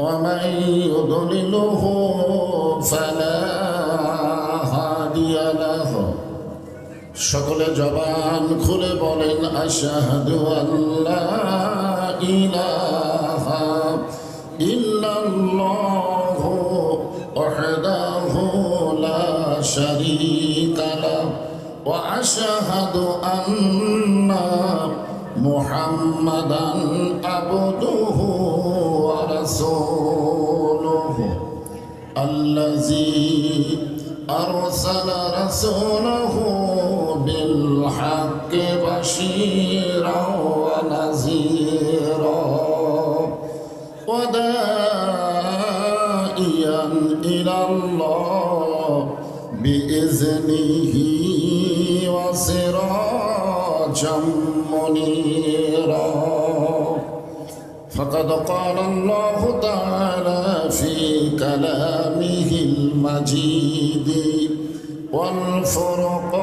ومن يضلله فلا هادي له সকলে জবান খুলে বলেন আশাহাদু আল্লাহ ইলাহা ইল্লাল্লাহু ওয়াহদাহু লা শারীকা লাহ ওয়া আশহাদু আন্না মুহাম্মাদান আবদুহু رسوله الذي أرسل رسوله بالحق بشيرا ونذيرا وداعيا إلى الله بإذنه وسراجا منيرا. فقد قال الله تعالى في كلامه المجيد والفرقان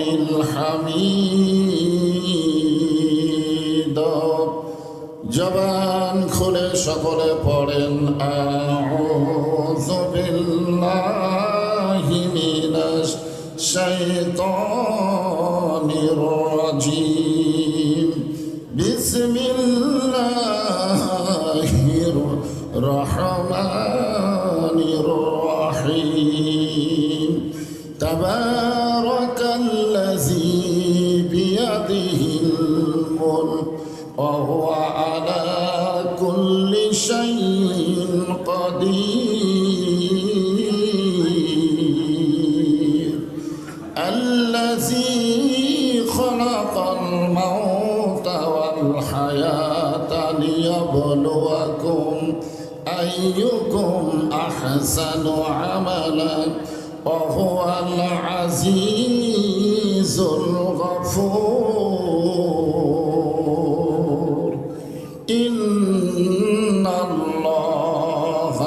الحميد جبان خل شغل قرن أعوذ بالله من الشيطان الرجيم بسم الله الرحمن الرحيم. تبارك الذي بيده الملك وهو على كل شيء قدير. والحياة ليبلوكم أيكم أحسن عملا وهو العزيز الغفور. إن الله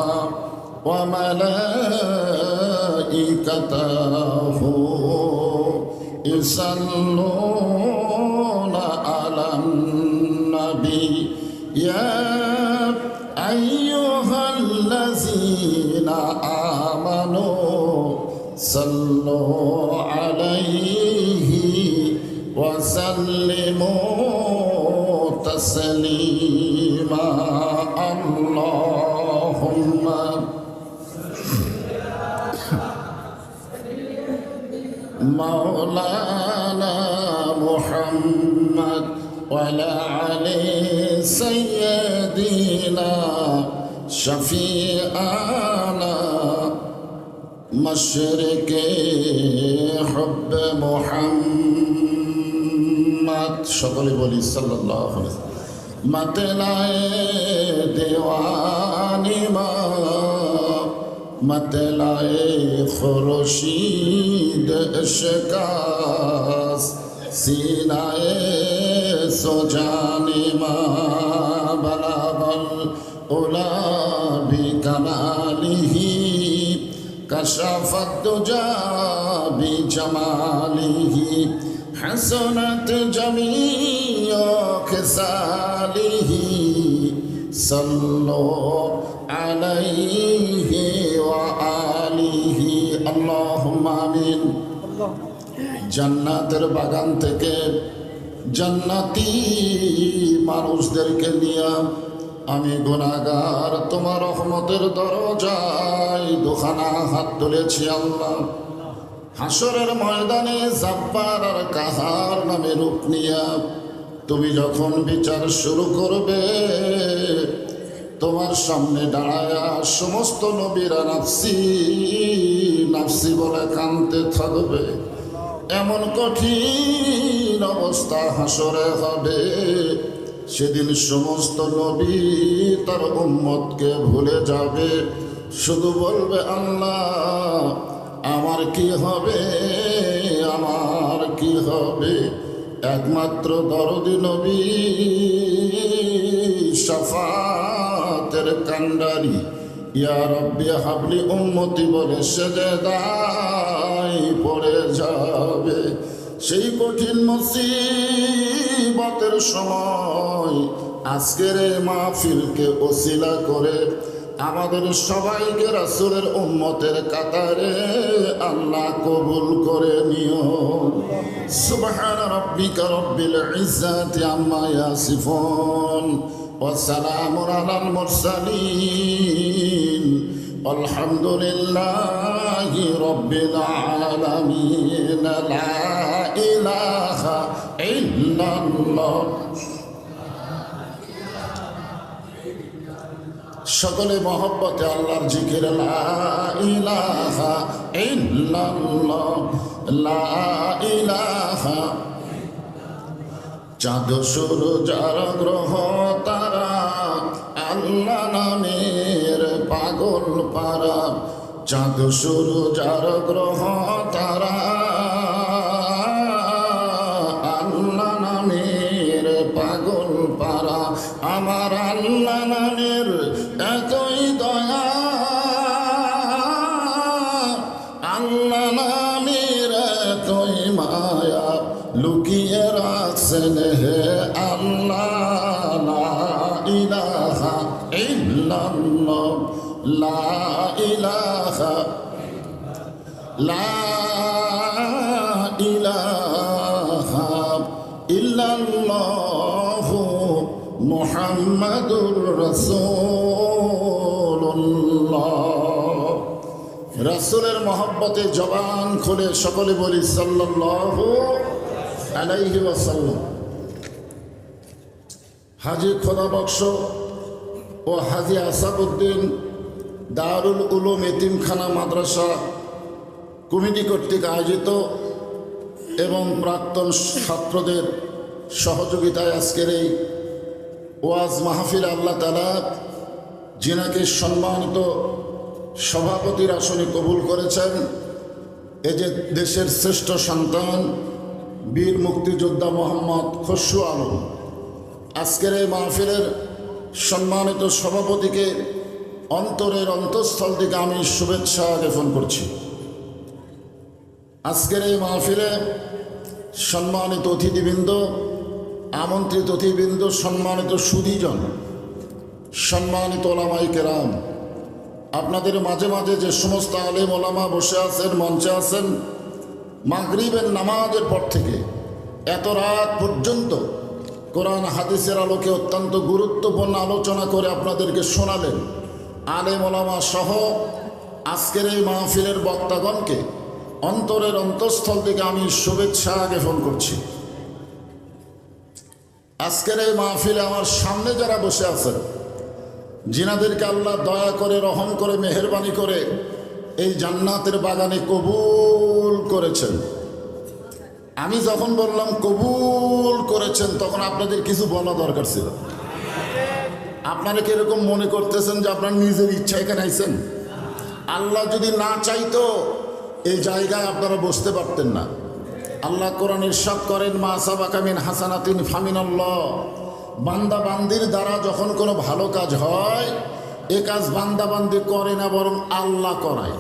وملائكته يصلون الذين آمنوا صلوا عليه وسلموا تسليما. اللهم مولانا محمد وعلى علي سيدنا شفيعنا مشرق حب محمد সকলে বলি সাল্লাল্লাহু আলাইহি মতলায়ে দেওয়ানি মা মতলায়ে খুরশিদ ইশকাস সিনায়ে সোজানি মা বলাবল উলা বিকামালিহি كشف الدجى بجماله حسنت جميع خصاله صلوا عليه وآله اللهم آمين জান্নাতের বাগান থেকে জান্নাতি মানুষদেরকে নিয়ে আমি গুণাগার তোমার রহমতের দরজায় দুখানা হাত তুলেছি আল্লাহ। হাসরের ময়দানে জাব্বার আর কাহার নামে রূপ নিয়া তুমি যখন বিচার শুরু করবে, তোমার সামনে দাঁড়ায়া সমস্ত নবীরা নাফসি নাফসি বলে কানতে থাকবে। এমন কঠিন অবস্থা হাসরে হবে। সেদিন সমস্ত নবী তার উম্মতকে ভুলে যাবে। শুধু বলবে, আল্লাহ, আমার কি হবে? আমার কি হবে? একমাত্র দরদি নবী সাফাতের কান্ডারি ইয়া রব্বি হাবলি উম্মতি বলে সেজে দায় পড়ে যাবে। সেই কঠিন মুসিবতের সময় আজকের মাহফিলকে ওসিলা করে আমাদের সবাইকে রাসুলের উম্মতের কাতারে আল্লাহ কবুল করে নিও। সুবহান রাব্বিকা রব্বিল আলাল মুরসালিন। الحمد لله رب العالمين لا إله إلا الله সকলে মহব্বতে আল্লাহর জিকির লা ইলাহা ইল্লাল্লাহ লা ইলাহা চাঁদ সুর যার গ্রহ তারা আল্লাহ নামের পাগল পারা চাঁদ সুর যার গ্রহ তারা। আল্লাহ নামের পাগল পারা আমার আল্লাহ নামের এতই দয়া। আল্লাহ নামের এতই মায়া, লুকিয়ে রাখছেন হে আল্লাহ। লা ইলাহা লা ইলাহা ইল্লাল্লাহ মুহাম্মাদুর রাসূলুল্লাহ। রাসূলের মহব্বতে জবান খুলে সকলে বলি সাল্লাল্লাহু আলাইহি ওয়াসাল্লাম। হাজি খোদা বক্স ও হাজি আসাদুদ্দিন দারুল উলুম এতিমখানা মাদ্রাসা কমিটি কর্তৃক আয়োজিত এবং প্রাক্তন ছাত্রদের সহযোগিতায় আজকের এই ওয়াজ মাহফিল আল্লাহ তালা জিনাকে সম্মানিত সভাপতির আসনে কবুল করেছেন। এ যে দেশের শ্রেষ্ঠ সন্তান, বীর মুক্তিযোদ্ধা মোহাম্মদ খসরু আলম। আজকের এই মাহফিলের সম্মানিত সভাপতিকে অন্তরের অন্তঃস্থল থেকে আমি শুভেচ্ছা জ্ঞাপন করছি। আজকের এই মাহফিলে সম্মানিত অতিথিবৃন্দ, আমন্ত্রিত অতিথিবৃন্দ, সম্মানিত সুধীজন, সম্মানিত ওলামাই কেরাম, আপনাদের মাঝে মাঝে যে সমস্ত আলেম ওলামা বসে আছেন, মঞ্চে আছেন, মাগরিবের নামাজের পর থেকে এত রাত পর্যন্ত কোরআন হাদিসের আলোকে অত্যন্ত গুরুত্বপূর্ণ আলোচনা করে আপনাদেরকে শোনালেন। আলেম ওলামা সহ আজকের এই মাহফিলের বক্তাগণকে অন্তরের অন্তঃস্থল থেকে আমি শুভেচ্ছা জ্ঞাপন করছি। আজকের এই মাহফিলে আমার সামনে যারা বসে আছেন জিনাদেরকে আল্লাহ দয়া করে, রহম করে, মেহরবানি করে এই জান্নাতের বাগানে কবুল করেছেন। আমি যখন বললাম কবুল করেছেন, তখন আপনাদের কিছু বলা দরকার ছিল। আপনারা কীরকম মনে করতেছেন যে আপনার নিজের ইচ্ছা এখানে আইছেন আল্লাহ যদি না চাইতো, এই জায়গায় আপনারা বসতে পারতেন না। আল্লাহ কোরআন ইরশাদ করেন, মা সাবাকামিন হাসানাতিন ফামিনাল্লাহ। বান্দা বান্দির দ্বারা যখন কোনো ভালো কাজ হয়, এ কাজ বান্দা বান্দি করে না, বরং আল্লাহ করায়।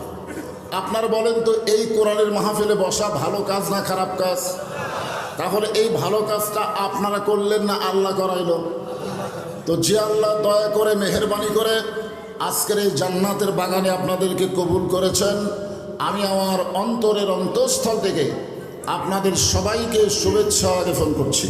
আপনার বলেন তো, এই কোরআনের মাহফিলে বসা ভালো কাজ না খারাপ কাজ? তাহলে এই ভালো কাজটা আপনারা করলেন না, আল্লাহ করাইল। তো যে আল্লাহ দয়া করে, মেহরবানি করে আজকের এই জান্নাতের বাগানে আপনাদেরকে কবুল করেছেন। আমি আমার অন্তরের অন্তঃস্থল থেকে আপনাদের সবাইকে শুভেচ্ছা জ্ঞাপন করছি।